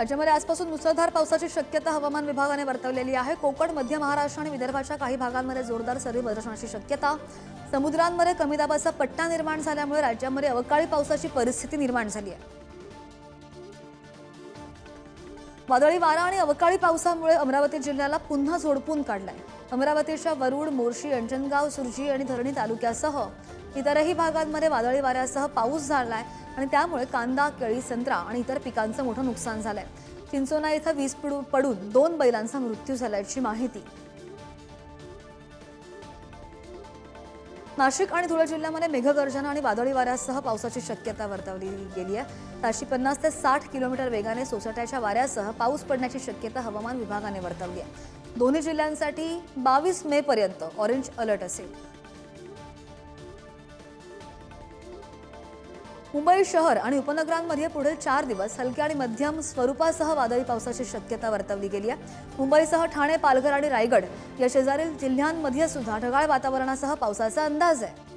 राज्यामध्ये आजपासून मुसळधार पावसाची शक्यता हवामान विभागाने वर्तवलेली आहे. कोकण मध्य महाराष्ट्र आणि विदर्भाच्या काही भागांमध्ये जोरदार सरी बरसण्याची शक्यता. समुद्रांमध्ये कमी दाबाचा पट्टा निर्माण झाल्यामुळे राज्यामध्ये अवकाळी पावसाची परिस्थिती निर्माण झाली आहे. वादळी वारा आणि अवकाळी पावसामुळे अमरावती जिल्ह्याला पुन्हा झोडपून काढलाय. अमरावतीच्या वरुड मोर्शी अंजनगाव सुरजी आणि धरणी तालुक्यासह इतरही भागांमध्ये वादळी वाऱ्यासह पाऊस झालाय. आणि त्यामुळे कांदा केळी संत्रा आणि इतर पिकांचं मोठं नुकसान झालंय. चिंचोना इथं वीज पडू- पडून दोन बैलांचा मृत्यू झाल्याची माहिती. नाशिक आणि धुळे जिल्ह्यामध्ये मेघगर्जना आणि वादळी वाऱ्यासह पावसाची शक्यता वर्तवली गेली आहे. ताशी पन्नास ते साठ किलोमीटर वेगाने सोसाट्याच्या वाऱ्यासह पाऊस पडण्याची शक्यता हवामान विभागाने वर्तवली आहे. दोन्ही जिल्ह्यांसाठी बावीस मे पर्यंत ऑरेंज अलर्ट असेल. मुंबई शहर आणि उपनगरांमध्ये पुढील चार दिवस हलक्या आणि मध्यम स्वरूपासह वादळी पावसाची शक्यता वर्तवली गेली आहे. मुंबईसह ठाणे पालघर आणि रायगड या शेजारील जिल्ह्यांमध्ये सुद्धा ढगाळ वातावरणासह पावसाचा अंदाज आहे.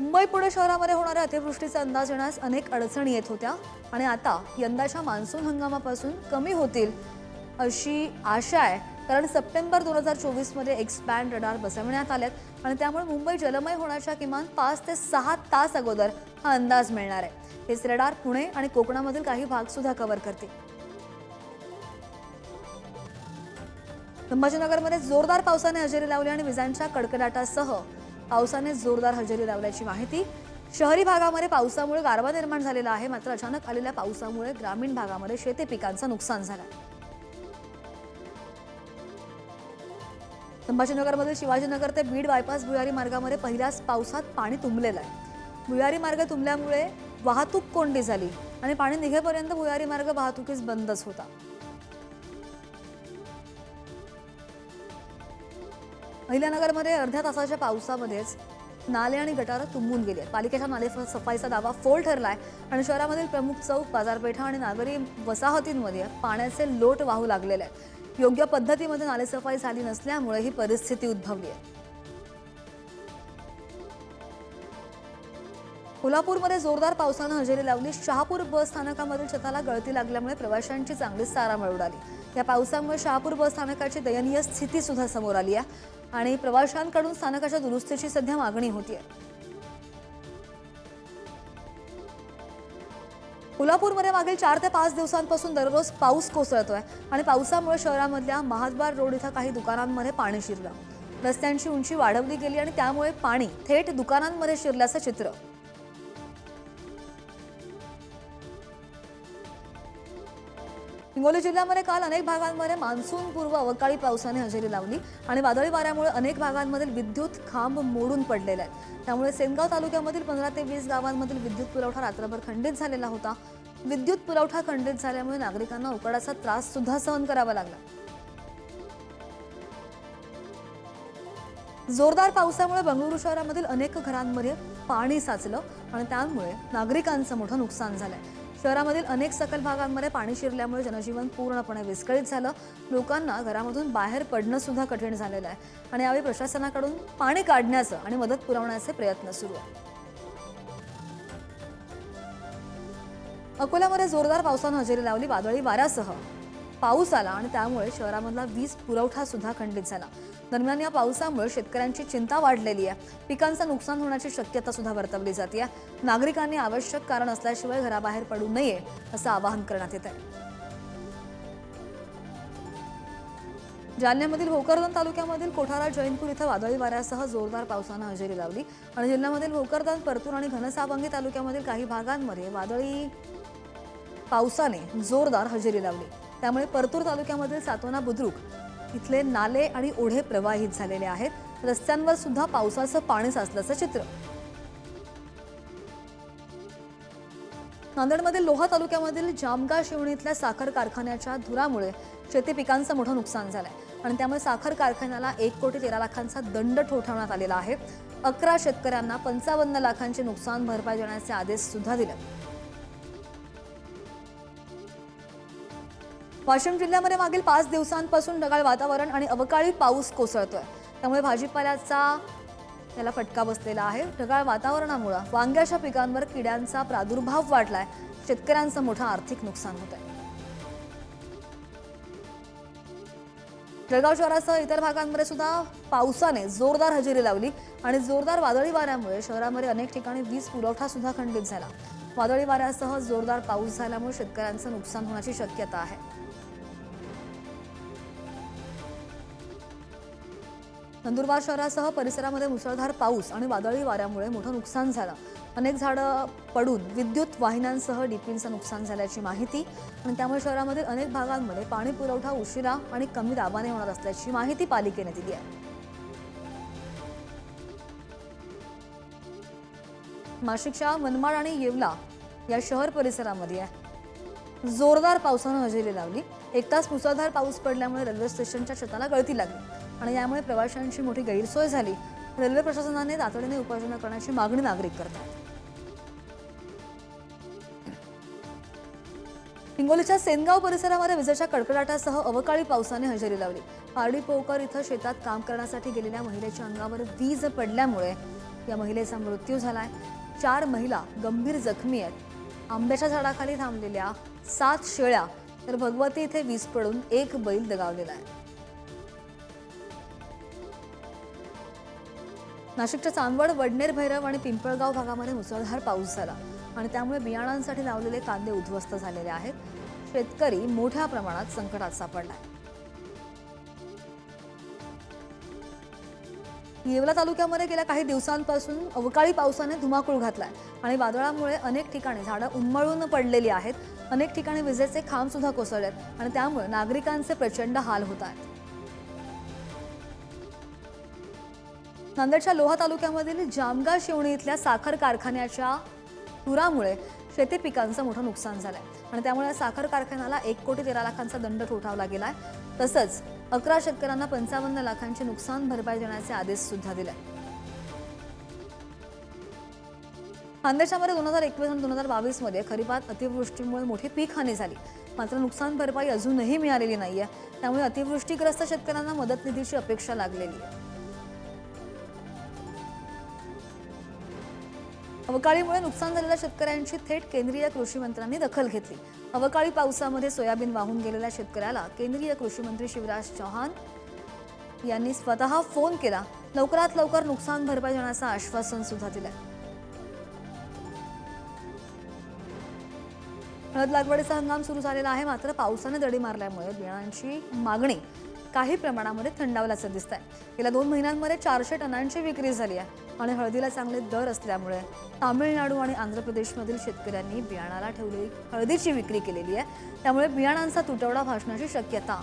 मुंबई पुणे शहरामध्ये होणाऱ्या अतिवृष्टीचा अंदाज येण्यास अनेक अडचणी येत होत्या आणि आता यंदाच्या मान्सून हंगामापासून कमी होतील अशी आशा आहे. कारण सप्टेंबर दोन हजार चोवीसमध्ये एक्सपॅन्ड रडार बसवण्यात आलेत आणि त्यामुळे मुंबई जलमय होण्याच्या किमान पाच ते सहा तास अगोदर हा अंदाज मिळणार आहे. हेच रडार पुणे आणि कोकणामधील काही भाग सुद्धा कव्हर करतील. संभाजीनगरमध्ये जोरदार पावसाने हजेरी लावली आणि विजांच्या कडकडाटासह पावसाने जोरदार हजेरी लावल्याची माहिती. शहरी भागामध्ये पावसामुळे गारवा निर्माण झालेला आहे. मात्र अचानक आलेल्या पावसामुळे ग्रामीण भागामध्ये शेती पिकांचं नुकसान झालं. संभाजीनगरमध्ये शिवाजीनगर ते बीड बायपास भुयारी मार्गामध्ये पहिल्याच पावसात पाणी तुंबलेलं आहे. भुयारी मार्ग तुंबल्यामुळे वाहतूक कोंडी झाली आणि पाणी निघेपर्यंत भुयारी मार्ग वाहतुकीस बंदच होता. अहिल्यानगरमध्ये अर्ध्या तासाच्या पावसामध्येच नाले आणि गटारं तुंबून गेली आहेत. पालिकेच्या नाले सफाईचा दावा फोल ठरलाय आणि शहरामधील प्रमुख चौक बाजारपेठा आणि नागरी वसाहतींमध्ये पाण्याचे लोट वाहू लागलेले आहेत. योग्य पद्धतीमध्ये नालेसफाई झाली नसल्यामुळे ही परिस्थिती उद्भवली आहे. कोल्हापूरमध्ये जोरदार पावसानं हजेरी लावली. शहापूर बस स्थानकामधील छताला गळती लागल्यामुळे प्रवाशांची चांगलीच तारांबळ उडाली. या पावसामुळे शहापूर बस स्थानकाची दयनीय स्थिती सुद्धा समोर आली आहे आणि प्रवाशांकडून स्थानकाच्या दुरुस्तीची सध्या मागणी होती आहे कोल्हापूरमध्ये मागील चार ते पाच दिवसांपासून दररोज पाऊस कोसळतोय आणि पावसामुळे शहरामधल्या महाद्वार रोड इथं काही दुकानांमध्ये पाणी शिरलं. रस्त्यांची उंची वाढवली गेली आणि त्यामुळे पाणी थेट दुकानांमध्ये शिरल्याचं चित्र. हिंगोली जिल्ह्यामध्ये काल अनेक भागांमध्ये मान्सूनपूर्व अवकाळी पावसाने हजेरी लावली आणि वादळी वाऱ्यामुळे अनेक भागांमधील विद्युत खांब मोडून पडलेले आहेत. त्यामुळे सेनगाव तालुक्यामधील पंधरा ते वीस गावांमधील विद्युत पुरवठा रात्रभर खंडित झालेला होता. विद्युत पुरवठा खंडित झाल्यामुळे नागरिकांना उकडाचा त्रास सुद्धा सहन करावा लागला. जोरदार पावसामुळे बंगळुरू शहरामधील अनेक घरांमध्ये पाणी साचलं आणि त्यामुळे नागरिकांचं मोठं नुकसान झालंय. शहरामधील अनेक सकल भागांमध्ये पाणी शिरल्यामुळे जनजीवन पूर्णपणे विस्कळीत झालं. लोकांना घरामधून बाहेर पडणं सुद्धा कठीण झालेलं आहे. आणि यावेळी प्रशासनाकडून पाणी काढण्याचं आणि मदत पुरवण्याचे प्रयत्न सुरू आहे अकोल्यामध्ये जोरदार पावसानं हजेरी लावली वादळी वाऱ्यासह. पाऊस आला आणि त्यामुळे शहरामधला वीज पुरवठा सुद्धा खंडित झाला. दरम्यान या पावसामुळे शेतकऱ्यांची चिंता वाढलेली आहे. पिकांचं नुकसान होण्याची शक्यता सुद्धा वर्तवली जाते नागरिकांनी आवश्यक कारण असल्याशिवाय घराबाहेर पडू नये असं आवाहन करण्यात येत आहे. जालन्यामधील भोकरदन तालुक्यामधील कोठारा जैनपूर इथं वादळी वाऱ्यासह जोरदार पावसानं हजेरी लावली आणि जिल्ह्यामधील भोकरदन परतूर आणि घनसावंगी तालुक्यामधील काही भागांमध्ये वादळी पावसाने जोरदार हजेरी लावली. त्यामुळे परतूर तालुक्यामधील सातोना बुद्रुक इथले नाले आणि ओढे प्रवाहित झालेले आहेत. रस्त्यांवर सुद्धा पावसाचं पाणी साचल्याचं चित्र. नांदेडमध्ये लोहा तालुक्यामधील जामगा शिवणी इथल्या साखर कारखान्याच्या धुरामुळे शेती पिकांचं मोठं नुकसान झालंय. आणि त्यामुळे साखर कारखान्याला एक कोटी तेरा लाखांचा दंड ठोठावण्यात आलेला आहे. अकरा शेतकऱ्यांना पंचावन्न लाखांचे नुकसान भरपाई देण्याचे आदेश सुद्धा दिले वाशिम जिल्ह्यामध्ये मागील पाच दिवसांपासून ढगाळ वातावरण आणि अवकाळी पाऊस कोसळतोय. त्यामुळे भाजीपाल्याचा त्याला फटका बसलेला आहे. ढगाळ वातावरणामुळे वांग्याच्या पिकांवर किड्यांचा प्रादुर्भाव वाढलाय. शेतकऱ्यांचं मोठं आर्थिक नुकसान होत आहे जळगाव शहरासह इतर भागांमध्ये सुद्धा पावसाने जोरदार हजेरी लावली आणि जोरदार वादळी वाऱ्यामुळे शहरामध्ये अनेक ठिकाणी वीज पुरवठा सुद्धा खंडित झाला. वादळी वाऱ्यासह जोरदार पाऊस झाल्यामुळे शेतकऱ्यांचं नुकसान होण्याची शक्यता आहे. नंदुरबार शहरासह परिसरामध्ये मुसळधार पाऊस आणि वादळी वाऱ्यामुळे मोठं नुकसान झालं. अनेक झाडं पडून विद्युत वाहिन्यांसह डीपींचं नुकसान झाल्याची माहिती आणि त्यामुळे शहरामधील अनेक भागांमध्ये पाणी पुरवठा उशिरा आणि कमी दाबाने होणार असल्याची माहिती पालिकेने दिली आहे. नाशिकच्या मनमाड आणि येवला या शहर परिसरामध्ये आहे. जोरदार पावसानं हजेरी लावली. एक तास मुसळधार पाऊस पडल्यामुळे रेल्वे स्टेशनच्या छताला गळती लागली. आणि यामुळे प्रवाशांची मोठी गैरसोय झाली. रेल्वे प्रशासनाने तातडीने उपाययोजना करण्याची मागणी नागरिक करतात. हिंगोलीच्या सेनगाव परिसरामध्ये विजेच्या कडकडाटासह अवकाळी पावसाने हजेरी लावली. पारडी पोकर इथं शेतात काम करण्यासाठी गेलेल्या महिलेच्या अंगावर वीज पडल्यामुळे या महिलेचा मृत्यू झालाय. चार महिला गंभीर जखमी आहेत. आंब्याच्या झाडाखाली थांबलेल्या सात शेळ्या तर भगवती इथे वीज पडून एक बैल दगावलेला आहे. नाशिकच्या चांदवड वडनेर भैरव आणि पिंपळगाव भागामध्ये मुसळधार पाऊस झाला आणि त्यामुळे बियाणांसाठी लावलेले कांदे उद्ध्वस्त झालेले आहेत. शेतकरी मोठ्या प्रमाणात संकटात सापडला येवला तालुक्यामध्ये गेल्या काही दिवसांपासून अवकाळी पावसाने धुमाकूळ घातलाय आणि वादळामुळे अनेक ठिकाणी झाडं उन्मळून पडलेली आहेत. अनेक ठिकाणी विजेचे खांब सुद्धा कोसळलेत आणि त्यामुळे नागरिकांचे प्रचंड हाल होत आहेत. नांदेडच्या लोहा तालुक्यामधील जामगा शिवणी इथल्या साखर कारखान्याच्या पुरामुळे शेती पिकांचं मोठं नुकसान झालंय. आणि त्यामुळे साखर कारखान्याला एक कोटी तेरा लाखांचा दंड ठोठावला गेलाय. तसंच अकरा शेतकऱ्यांना पंचावन्न लाखांची नुकसान भरपाई देण्याचे आदेश सुद्धा दिले खानदेशामध्ये दोन हजार एकवीस आणि दोन हजार बावीसमध्ये खरीपात अतिवृष्टीमुळे मोठी पीक हानी झाली. मात्र नुकसान भरपाई अजूनही मिळालेली नाहीये. त्यामुळे अतिवृष्टीग्रस्त शेतकऱ्यांना मदत निधीची अपेक्षा लागलेली आहे. अवकाळीमुळे नुकसान झालेल्या शेतकऱ्यांची थेट केंद्रीय कृषी मंत्र्यांनी दखल घेतली. अवकाळी पावसामध्ये सोयाबीन वाहून गेलेल्या शेतकऱ्याला केंद्रीय कृषी मंत्री शिवराज चौहान यांनी स्वतः फोन केला. लवकरात लवकर नुकसान भरपाई देण्याचं आश्वासन सुद्धा दिलं हळद लागवडीचा हंगाम सुरू झालेला आहे. मात्र पावसाने दडी मारल्यामुळे बियाणांची मागणी काही प्रमाणामध्ये थंडावल्याचं दिसत आहे गेल्या दोन महिन्यांमध्ये चारशे टनांची विक्री झाली आहे. आणि हळदीला चांगले दर असल्यामुळे तामिळनाडू आणि आंध्र प्रदेशमधील शेतकऱ्यांनी बियाणाला ठेवलेली हळदीची विक्री केलेली आहे. त्यामुळे बियाणांचा तुटवडा भासण्याची शक्यता.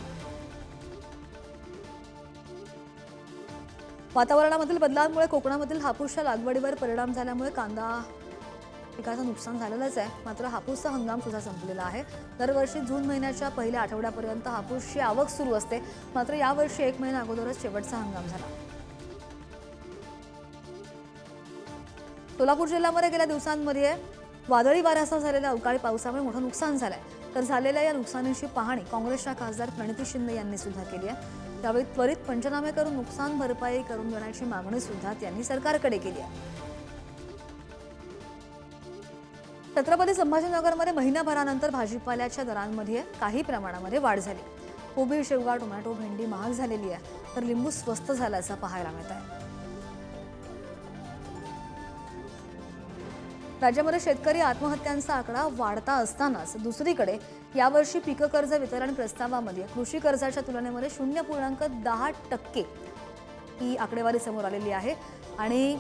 वातावरणामधील बदलांमुळे कोकणामधील हापूसच्या लागवडीवर परिणाम झाल्यामुळे कांदा पिकाचं नुकसान झालेलंच आहे. मात्र हापूसचा हंगाम सुद्धा संपलेला आहे. दरवर्षी जून महिन्याच्या पहिल्या आठवड्यापर्यंत हापूसची आवक सुरू असते. मात्र यावर्षी एक महिना अगोदरच शेवटचा हंगाम झाला. सोलापूर जिल्ह्यामध्ये गेल्या दिवसांमध्ये वादळी वाऱ्यासह झालेल्या अवकाळी पावसामुळे मोठं नुकसान झालंय. तर झालेल्या या नुकसानीची पाहणी काँग्रेसच्या खासदार प्रणिती शिंदे यांनी सुद्धा केली आहे. त्यावेळी त्वरित पंचनामे करून नुकसान भरपाई करून देण्याची मागणी सुद्धा त्यांनी सरकारकडे केली आहे. छत्रपती संभाजीनगरमध्ये महिन्याभरानंतर भाजीपाल्याच्या दरांमध्ये काही प्रमाणामध्ये वाढ झाली. कोबी शेवगा टोमॅटो भेंडी महाग झालेली आहे. तर लिंबू स्वस्त झाल्याचं पाहायला मिळत आहे राज्यामध्ये शेतकरी आत्महत्यांचा आकडा वाढता असतानाच दुसरीकडे यावर्षी पीक कर्ज वितरण प्रस्तावामध्ये कृषी कर्जाच्या तुलनेमध्ये शून्य पूर्णांक दहा टक्के ही आकडेवारी समोर आलेली आहे. आणि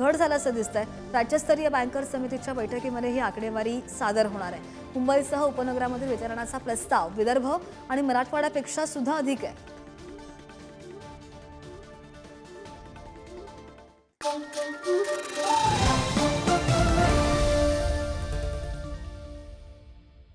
घट झाल्याचं दिसतंय. राज्यस्तरीय बँकर्स समितीच्या बैठकीमध्ये ही आकडेवारी सादर होणार आहे. मुंबईसह उपनगरामधील वितरणाचा प्रस्ताव विदर्भ आणि मराठवाड्यापेक्षा सुद्धा अधिक आहे.